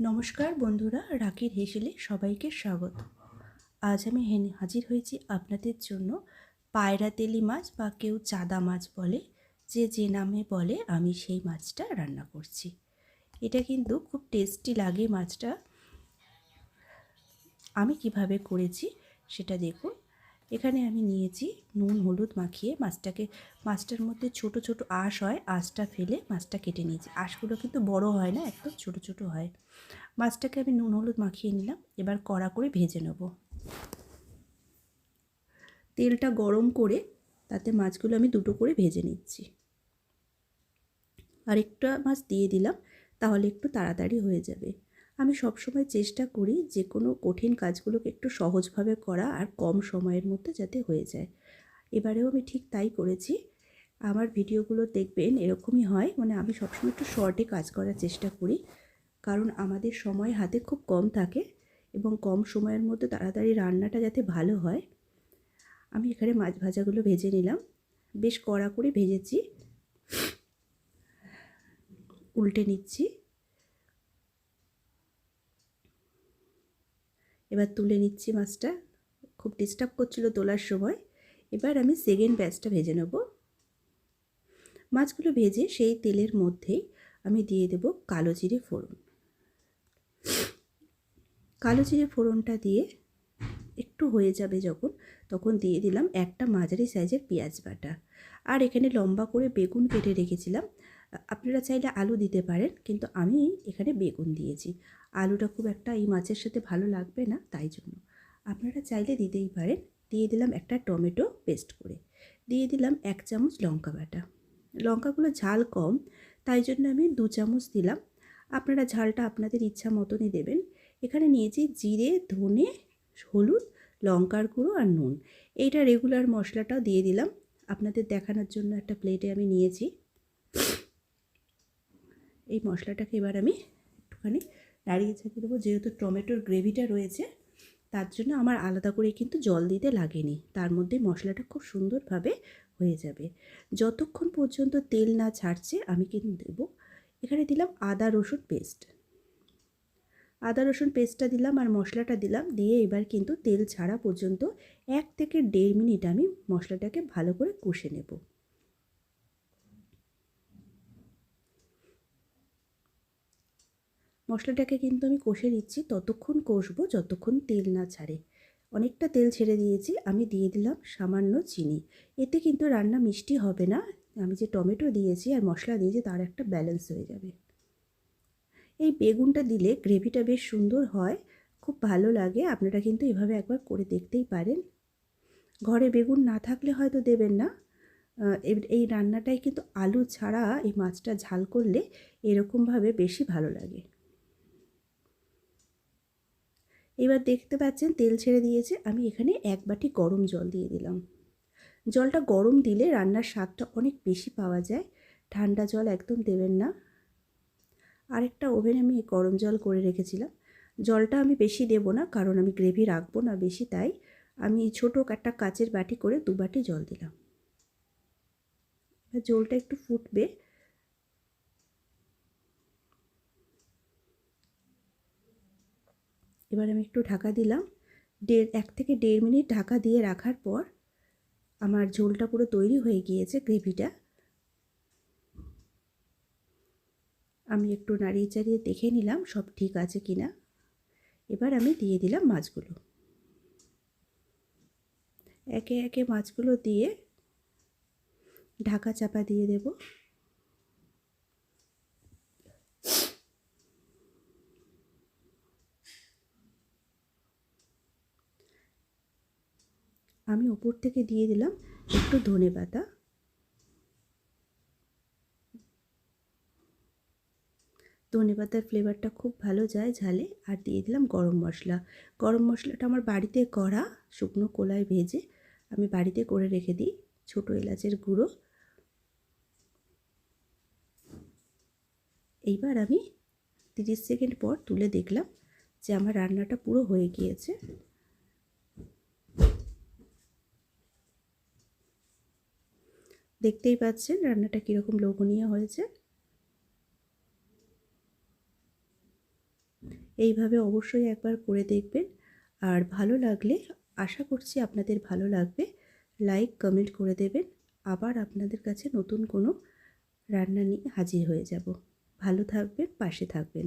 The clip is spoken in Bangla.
নমস্কার বন্ধুরা, রাকির হেসেলে সবাইকে স্বাগত। আজ আমি হেন- হাজির হয়েছি আপনাদের জন্য পায়রা তেলি মাছ বা কেউ চাদা মাছ বলে, যে যে নামে বলে আমি সেই মাছটা রান্না করছি। এটা কিন্তু খুব টেস্টি লাগে মাছটা। আমি কীভাবে করেছি সেটা দেখুন। এখানে আমি নিয়েছি নুন, হলুদ মাখিয়ে মাছটাকে, মাছটার মধ্যে ছোট ছোট আঁশ হয়, আঁশটা ফেলে মাছটা কেটে নিয়েছি। আঁশগুলো কিন্তু বড় হয় না, একদম ছোট ছোট হয়। মাছটাকে আমি নুন, হলুদ মাখিয়ে নিলাম, এবার কড়া করে ভেজে নেব। তেলটা গরম করে তাতে মাছগুলো আমি দুটো করে ভেজে নিচ্ছি। আরেকটা মাছ দিয়ে দিলাম, তাহলে একটু তাড়াতাড়ি হয়ে যাবে। আমি সবসময় চেষ্টা করি যে কোনো কঠিন কাজগুলোকে একটু সহজভাবে করা আর কম সময়ের মধ্যে যাতে হয়ে যায়। এবারেও আমি ঠিক তাই করেছি। আমার ভিডিওগুলো দেখবেন এরকমই হয় মানে আমি সবসময় একটু শর্টে কাজ করার চেষ্টা করি। কারণ আমাদের সময় হাতে খুব কম থাকে এবং কম সময়ের মধ্যে তাড়াতাড়ি রান্নাটা যাতে ভালো হয়। আমি এখানে মাছ ভাজাগুলো ভেজে নিলাম। বেশ কড়া করে ভেজেছি। উল্টে নিচ্ছি। এবার তুলে নিচ্ছি মাছটা। খুব ডিস্টার্ব করছিল তোলার সময়। এবার আমি সেকেন্ড ব্যাচটা ভেজে নেব। মাছগুলো ভেজে সেই তেলের মধ্যেই আমি দিয়ে দেব কালো জিরে ফোড়ন। কালো জিরে ফোড়নটা দিয়ে একটু হয়ে যাবে যখন, তখন দিয়ে দিলাম একটা মাঝারি সাইজের পেঁয়াজ বাটা। আর এখানে লম্বা করে বেগুন কেটে রেখেছিলাম। আপনারা চাইলে আলু দিতে পারেন, কিন্তু আমি এখানে বেগুন দিয়েছি। আলুটা খুব একটা এই মাছের সাথে ভালো লাগবে না, তাই জন্য। আপনারা চাইলে দিতেই পারেন। দিয়ে দিলাম একটা টমেটো পেস্ট করে। দিয়ে দিলাম এক চামচ লঙ্কা বাটা। লঙ্কাগুলো ঝাল কম, তাই জন্য আমি দু চামচ দিলাম। আপনারা ঝালটা আপনাদের ইচ্ছা মতনই দেবেন। এখানে নিয়েছি জিরে, ধনে, হলুদ, লঙ্কার গুঁড়ো আর নুন। এইটা রেগুলার মশলাটাও দিয়ে দিলাম। আপনাদের দেখানোর জন্য একটা প্লেটে আমি নিয়েছি। এই মশলাটাকে এবার আমি একটুখানি নাড়িয়ে ছাড়িয়ে দেবো। যেহেতু টমেটোর গ্রেভিটা রয়েছে, তার জন্য আমার আলাদা করে কিন্তু জল দিতে লাগেনি। তার মধ্যে মশলাটা খুব সুন্দরভাবে হয়ে যাবে। যতক্ষণ পর্যন্ত তেল না ছাড়ছে, আমি কিন্তু দেবো। এখানে দিলাম আদা রসুন পেস্ট। আদা রসুন পেস্টটা দিলাম আর মশলাটা দিলাম। দিয়ে এবার কিন্তু তেল ছাড়া পর্যন্ত এক থেকে দেড় মিনিট আমি মশলাটাকে ভালো করে কষে নেব। মশলাটাকে কিন্তু আমি কষে দিচ্ছি ততক্ষণ কষবো যতক্ষণ তেল না ছাড়ে। অনেকটা তেল ছেড়ে দিয়েছি, আমি দিয়ে দিলাম সামান্য চিনি। এতে কিন্তু রান্না মিষ্টি হবে না। আমি যে টমেটো দিয়েছি আর মশলা দিয়েছি তার একটা ব্যালেন্স হয়ে যাবে। এই বেগুনটা দিলে গ্রেভিটা বেশ সুন্দর হয়, খুব ভালো লাগে। আপনারা কিন্তু এভাবে একবার করে দেখতেই পারেন। ঘরে বেগুন না থাকলে হয়তো দেবেন না। এই রান্নাটাই কিন্তু আলু ছাড়া এই মাছটা ঝাল করলে এরকমভাবে বেশি ভালো লাগে। এবার দেখতে পাচ্ছেন তেল ছেড়ে দিয়েছে, আমি এখানে এক বাটি গরম জল দিয়ে দিলাম। জলটা গরম দিলে রান্নার স্বাদটা অনেক বেশি পাওয়া যায়, ঠান্ডা জল একদম দেবেন না। আরেকটা ওভেনে আমি গরম জল করে রেখেছিলাম, জলটা আমি বেশি দেব না, কারণ আমি গ্রেভি রাখব না বেশি, তাই আমি ছোটো একটা কাচের বাটি করে দু বাটি জল দিলাম। জলটা একটু ফুটবে এবার আমি একটু ঢাকা দিলাম। দেড়, এক থেকে দেড় মিনিট ঢাকা দিয়ে রাখার পর আমার ঝোলটা পুরো তৈরি হয়ে গিয়েছে গ্রেভিটা। আমি একটু নাড়িয়ে চাড়িয়ে দেখে নিলাম সব ঠিক আছে কি না এবার আমি দিয়ে দিলাম মাছগুলো। একে একে মাছগুলো দিয়ে ঢাকা চাপা দিয়ে দেব। আমি ওপর থেকে দিয়ে দিলাম একটু ধনে পাতা। ধনে পাতার ফ্লেভারটা খুব ভালো যায় ঝালে, আর দিয়ে দিলাম গরম মশলা। গরম মশলাটা আমার বাড়িতে করা শুকনো কোলায় ভেজে আমি বাড়িতে করে রেখে দিই ছোটো এলাচের গুঁড়ো। এইবার আমি তিরিশ সেকেন্ড পর তুলে দেখলাম যে আমার রান্নাটা পুরো হয়ে গিয়েছে। দেখতেই পাচ্ছেন রান্নাটা কীরকম লোভনীয় হয়েছে। এইভাবে অবশ্যই একবার করে দেখবেন। আর ভালো লাগলে, আশা করছি আপনাদের ভালো লাগবে। লাইক, কমেন্ট করে দেবেন। আবার আপনাদের কাছে নতুন কোনো রান্না নিয়ে হাজির হয়ে যাব। ভালো থাকবেন, পাশে থাকবেন।